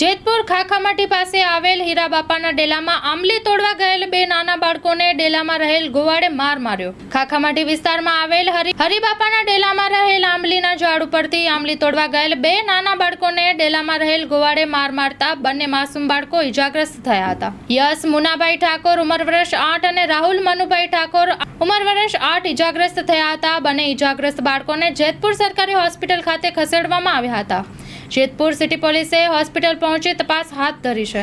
જેતપુર ખાખામાટી પાસે આવેલ હીરાબાપાના ડેલામાં આંબલી તોડવા ગયેલ બે નાના બાળકોને ડેલામાં રહેલ ગોવાળે માર માર્યો. ખાખામાટી વિસ્તારમાં આવેલ હરિ હરિબાપાના ડેલામાં રહેલ આંબલીના ઝાડ ઉપરથી આંબલી તોડવા ગયેલ બે નાના બાળકોને ડેલામાં રહેલ ગોવાળે માર મારતા બંને માસૂમ બાળકો ઇજાગ્રસ્ત થયા હતા. યશ, મુનાભાઈ ઠાકોર, ઉંમર વર્ષ આઠ અને રાહુલ મનુભાઈ ઠાકોર ઉંમર વર્ષ આઠ ઇજાગ્રસ્ત થયા હતા. બંને ઇજાગ્રસ્ત બાળકોને જેતપુર સરકારી હોસ્પિટલ ખાતે ખસેડવામાં આવ્યા હતા. જેતપુર સિટી પોલીસે હોસ્પિટલ પહોંચી તપાસ હાથ ધરી છે.